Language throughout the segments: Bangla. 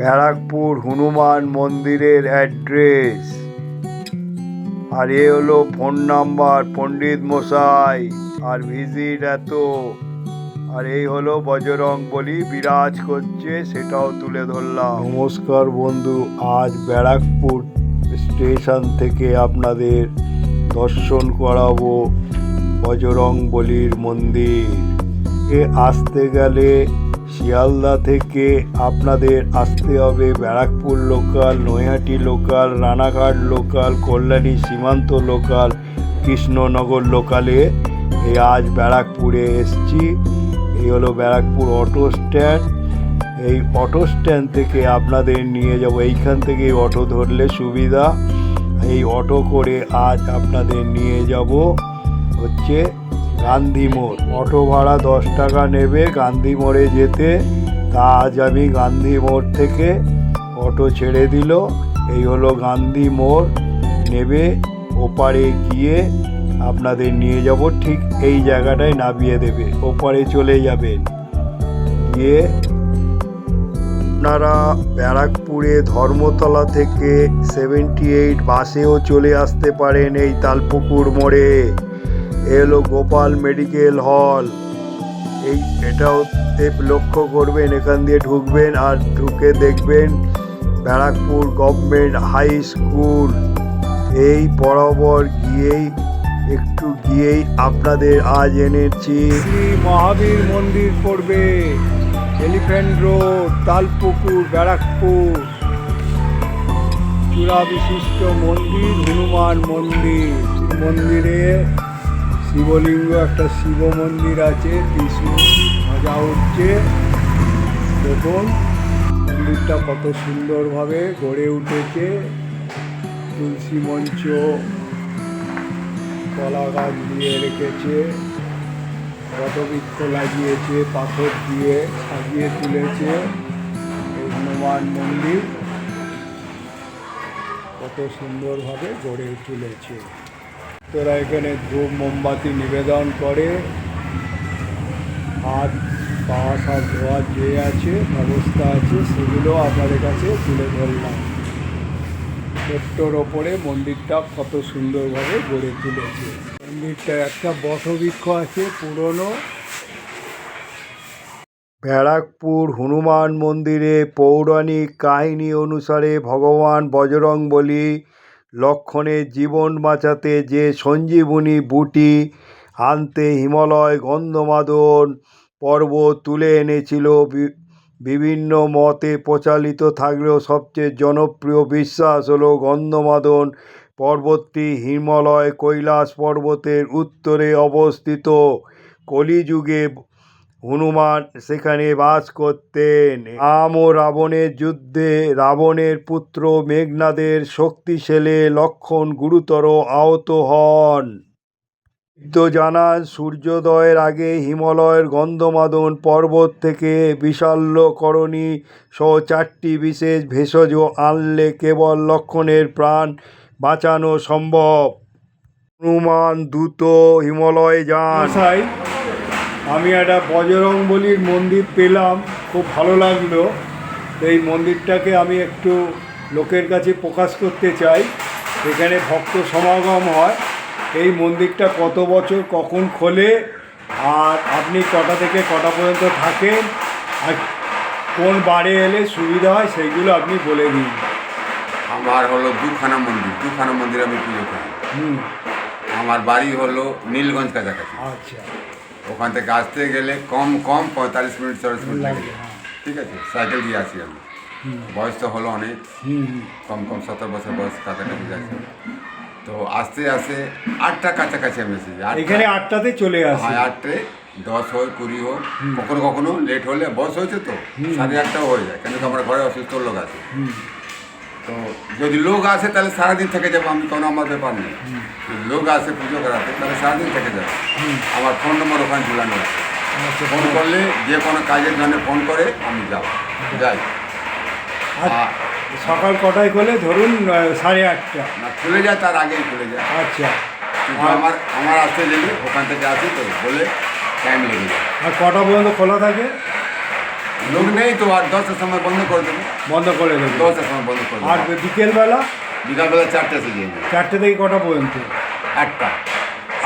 ব্যারাকপুর হনুমান মন্দিরের অ্যাড্রেস। আর এ হলো ফোন নাম্বার, পণ্ডিত মশাই, আর ভিজিট এত। আর এই হলো বজরং বলি, বিরাজ করছে, সেটাও তুলে ধরলাম। নমস্কার বন্ধু, আজ ব্যারাকপুর স্টেশন থেকে আপনাদের দর্শন করাবো বজরং বলির মন্দির। এ আসতে গেলে শিয়ালদা থেকে আপনাদের আসতে হবে Barrackpore local, Naihati local, Ranaghat local, Kalyani Simanta local, Krishnanagar লোকালে। এই আজ ব্যারাকপুরে এসছি। এই হলো ব্যারাকপুর অটো স্ট্যান্ড। এই অটো স্ট্যান্ড থেকে আপনাদের নিয়ে যাব। এইখান থেকে অটো ধরলে সুবিধা। এই অটো করে আজ আপনাদের নিয়ে যাব হচ্ছে গান্ধী মোড়। অটো ভাড়া দশ টাকা নেবে গান্ধী মোড়ে যেতে। তা আজ আমি গান্ধী মোড় থেকে অটো ছেড়ে দিল। এই হলো গান্ধী মোড়। নেবে, ওপারে গিয়ে আপনাদের নিয়ে যাব। ঠিক এই জায়গাটায় নামিয়ে দেবে। ওপারে চলে যাবেন। গিয়ে আপনারা ব্যারাকপুরে ধর্মতলা থেকে সেভেন্টি এইট বাসেও চলে আসতে পারেন এই তালপুকুর মোড়ে। এ হলো গোপাল মেডিকেল হল। এই এটাও লক্ষ্য করবেন, এখান দিয়ে ঢুকবেন আর ঢুকে দেখবেন ব্যারাকপুর গভর্নমেন্ট হাই স্কুল। এই বরাবর গিয়েই, একটু গিয়েই আপনাদের আজ এনেছি। মহাবীর মন্দির পড়বে, এলিফ্যান্ট রোড, তালপুকুর, ব্যারাকপুর। চূড়া বিশিষ্ট মন্দির, হনুমান মন্দির। মন্দিরে শিবলিঙ্গ, একটা শিব মন্দির আছে ত্রিশূল মজা উঠছে। দেখুন, মন্দিরটা কত সুন্দরভাবে গড়ে উঠেছে। তুলসী মঞ্চ কলা গাছ দিয়ে রেখেছে। বটবৃক্ষ লাগিয়েছে, পাথর দিয়ে সাজিয়ে তুলেছে। হনুমান মন্দির কত সুন্দরভাবে গড়ে তুলেছে। তোরা এখানে ধূপ, মোমবাতি নিবেদন করে, হাত, পা, সব ধোয়ার যে আছে, ব্যবস্থা আছে, সেগুলো আপনাদের কাছে তুলে ধরলাম। ছোট্টর ওপরে মন্দিরটা কত সুন্দরভাবে গড়ে তুলেছে। মন্দিরটা একটা বটবৃক্ষ আছে, পুরনো। ব্যারাকপুর হনুমান মন্দিরে পৌরাণিক কাহিনী অনুসারে ভগবান বজরং বলি লক্ষণের জীবন বাঁচাতে যে সঞ্জীবনী বুটি আনতে হিমালয় গন্ধমাদন পর্বত তুলে এনেছিল বিভিন্ন মতে প্রচালিত থাকলেও সবচেয়ে জনপ্রিয় বিশ্বাস হলো গন্ধমাদন পর্বতটি হিমালয় কৈলাস পর্বতের উত্তরে অবস্থিত কলিযুগে হনুমান সেখানে বাস করতেন। রাম ও রাবণের যুদ্ধে, রাবণের পুত্র মেঘনাদের শক্তিশালী লক্ষণ গুরুতর আহত হন। তো জানান, সূর্যোদয়ের আগে হিমালয়ের গন্ধমাদন পর্বত থেকে বিশাল্যকরণী সহ চারটি বিশেষ ভেষজ আনলে কেবল লক্ষণের প্রাণ বাঁচানো সম্ভব। হনুমান দ্রুত হিমালয়ে যান। আমি একটা বজরং বলির মন্দির পেলাম খুব ভালো লাগল। এই মন্দিরটাকে আমি একটু লোকের কাছে প্রকাশ করতে চাই। এখানে ভক্ত সমাগম হয়। এই মন্দিরটা কত বছর কখন খোলে আর আপনি কটা থেকে কটা পর্যন্ত থাকেন আর কোন বারে এলে সুবিধা হয় সেইগুলো আপনি বলে দিন। আমার হলো দুখানা মন্দির দুখানা মন্দির আমি পুজো করি। হুম। আমার বাড়ি হলো নীলগঞ্জ কাছাকাছি। আচ্ছা। ওখান থেকে আসতে গেলে কম কম পঁয়তাল্লিশ মিনিট চল্লিশ মিনিট লাগে হ্যাঁ। ঠিক আছে সাইকেল দিয়ে আসি আমি। বয়স তো হলো অনেক। কম কম সতেরো বছর বয়স কাছাকাছি যাচ্ছে। তো আস্তে আস্তে আটটা কাছাকাছি আমি এসেছি। এখানে আটটাতে চলে আসে। হ্যাঁ আটটে দশ হোক কুড়ি হোক কখনো কখনো লেট হলে বয়স হয়েছে তো। সাড়ে আটটাও হয়ে যায়। কেন কি আমার ঘরে অসুস্থ লোক আছে। তো যদি লোক আসে তাহলে সারাদিন থেকে যাব। আমি কোনো আমার ব্যাপার নেই। লোক আসে পুজো করাতে তাহলে সারাদিন থেকে যাব। আমার ফোন নম্বর ওখানে ঝুলানো আছে। আচ্ছা ফোন করলে যে কোনো কাজের জন্য ফোন করে আমি যাব। যাই। আর সকাল কটায় করলে ধরুন সাড়ে আটটা। না খুলে যায় তার আগেই খুলে যায়। আচ্ছা। আমার আমার আসতে গেলে ওখান থেকে আসি তো বলে টাইম লেগে যায়। আর কটা পর্যন্ত খোলা থাকে? লোক নেই তো আর দশটার সময় বন্ধ করে দেবো। বন্ধ করে দেবে। দশটার সময় বন্ধ করে আর বিকেলবেলা? বিকালবেলা চারটে যাবে চারটে থেকে কটা পর্যন্ত? আটটা।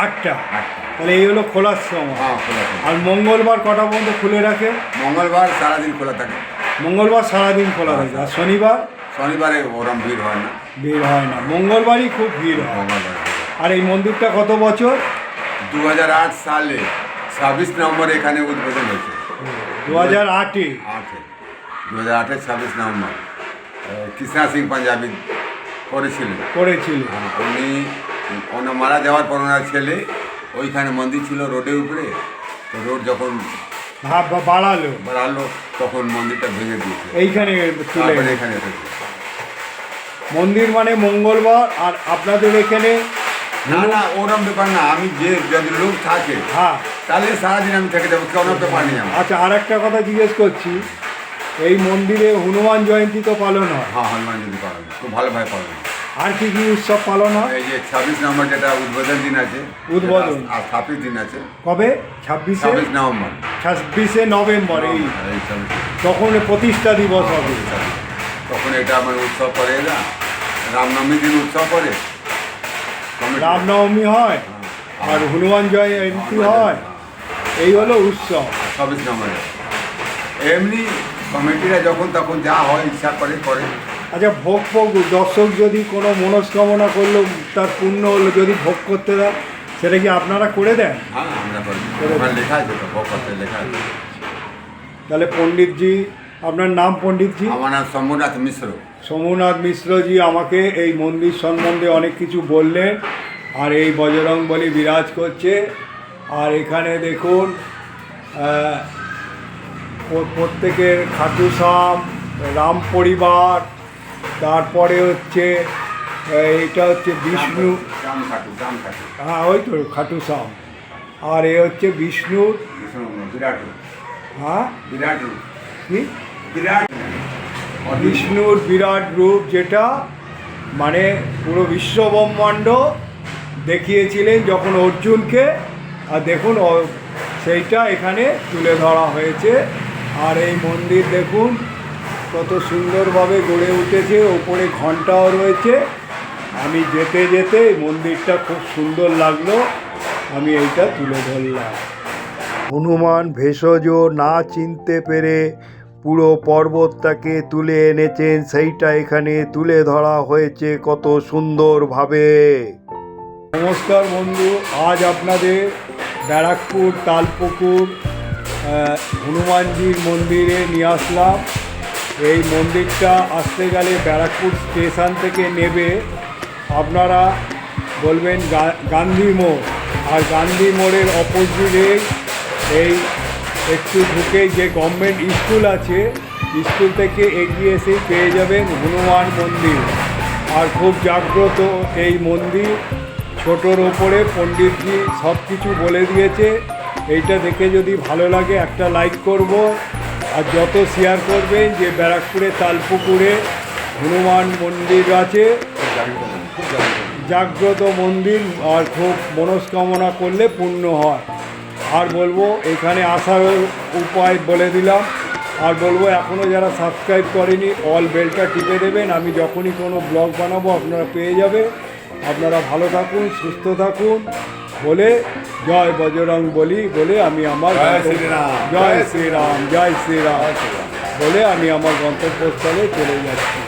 আটটা? আটটা। তাহলে এই হলো খোলার সময়। হ্যাঁ খোলা থাকে আর মঙ্গলবার কটা পর্যন্ত খুলে রাখে? মঙ্গলবার সারাদিন খোলা থাকে। মঙ্গলবার সারাদিন খোলা থাকে। আর শনিবার? শনিবারে ওরম ভিড় হয় না। ভিড় হয় না। মঙ্গলবারই খুব ভিড় হয়। মঙ্গলবার আর এই মন্দিরটা কত বছর? দু হাজার আট সালে ছাব্বিশ নভেম্বর এখানে উদ্বোধন হয়েছে। দু হাজার আটে। আটে। দু হাজার আটের ছাব্বিশ নভেম্বর। কৃষ্ণা সিং পাঞ্জাবি করেছিলেন। করেছিল হ্যাঁ, উনি ওনার মারা যাওয়ার পর ওনার ছেলে ওইখানে মন্দির ছিল রোডের উপরে। তো রোড যখন বাড়ালো। বাড়ালো তখন মন্দিরটা ভেঙে দিয়েছে। এইখানে এখানে মন্দির মানে মঙ্গলবার আর আপনাদের এখানে না না ওরম ব্যাপার না। আমি যে যদি লোক থাকে হ্যাঁ। তাহলে সারাদিন আমি থেকে যাব কোনো ব্যাপার নেই আমার। আচ্ছা আর একটা কথা জিজ্ঞেস করছি এই মন্দিরে হনুমান জয়ন্তী তো পালন হয়। হ্যাঁ হনুমান যদি পালন খুব ভালোভাবে পালন আর কি কি উৎসব পালন হয়? এই যে ছাব্বিশ নভেম্বর যেটা উদ্বোধন দিন আছে উদ্বোধন। আর ছাব্বিশ দিন আছে। কবে? ছাব্বিশে? ছাব্বিশ নভেম্বর। ছাব্বিশে নভেম্বর এই। এই তখন প্রতিষ্ঠা দিবস হবে। তখন এটা আমার উৎসব করে এরা রামনবমী দিন উৎসব করে রামনবমী হয় আর হনুমান জয়ন্তী হয়। এই হলো উৎসব। ছাব্বিশ এমনি কমিটিরা যখন তখন যা হয় ইচ্ছা করে করে। আচ্ছা ভোগ ভোগ দর্শক যদি কোনো মনস্কামনা করল তার পূর্ণ হলো যদি ভোগ করতে দেয় সেটা কি আপনারা করে দেন? হ্যাঁ আমরা করি ওখানে লেখা আছে তো ভোগপত্রে লেখা আছে। তাহলে পণ্ডিতজি আপনার নাম পণ্ডিতজি? আমার নাম শম্ভুনাথ মিশ্র। সোমনাথ মিশ্রজি আমাকে এই মন্দির সম্বন্ধে অনেক কিছু বললেন আর এই বজরং বলি বিরাজ করছে। আর এখানে দেখুন প্রত্যেকের খাটুসাম রাম পরিবার তারপরে হচ্ছে এটা হচ্ছে বিষ্ণু। খাটু হ্যাঁ ওই তো খাটু খাটুসাম আর এ হচ্ছে বিষ্ণুর হ্যাঁ? বিরাট রূপ। কি? বিরাট বিষ্ণুর বিরাট রূপ যেটা মানে পুরো বিশ্বব্রহ্মাণ্ড দেখিয়েছিলেন যখন অর্জুনকে আর দেখুন সেইটা এখানে তুলে ধরা হয়েছে। আর এই মন্দির দেখুন কত সুন্দরভাবে গড়ে উঠেছে ওপরে ঘন্টাও রয়েছে। আমি যেতে যেতে মন্দিরটা খুব সুন্দর লাগল আমি এইটা তুলে ধরলাম। হনুমান ভেষজ না চিনতে পেরে পুরো পর্বতটাকে তুলে এনেছেন সেইটা এখানে তুলে ধরা হয়েছে কত সুন্দরভাবে। নমস্কার বন্ধু আজ আপনাদের ব্যারাকপুর, তালপুকুর হনুমানজির মন্দিরে নিয়ে আসলাম। এই মন্দিরটা আসতে গেলে ব্যারাকপুর স্টেশন থেকে নেবে। আপনারা বলবেন গান্ধী মোড়। আর গান্ধী মোড়ের অপোজিটে এই একটু ঢুকেই যে গভর্নমেন্ট স্কুল আছে স্কুল থেকে এগিয়ে এসেই পেয়ে যাবেন হনুমান মন্দির। আর খুব জাগ্রত এই মন্দির। ছোটোর ওপরে পণ্ডিতজি সব কিছু বলে দিয়েছে। এইটা দেখে যদি ভালো লাগে একটা লাইক করব। আর যত শেয়ার করবেন, যে ব্যারাকপুরে তালপুকুরে হনুমান মন্দির আছে, জাগ্রত মন্দির আর খুব মনস্কামনা করলে পূর্ণ হয়। আর বলব, এখানে আসার উপায় বলে দিলাম। আর বলব এখনও যারা সাবস্ক্রাইব করেনি অল বেলটা টিপে দেবেন। আমি যখনই কোনো ব্লগ বানাবো, আপনারা পেয়ে যাবে। আপনারা ভালো থাকুন সুস্থ থাকুন। বলে জয় বজরং বলি বলে আমি আমার জয় শ্রীরাম। জয় শ্রীরাম জয় শ্রীরাম। বলে আমি আমার গন্তব্যস্থলে চলে যাচ্ছি।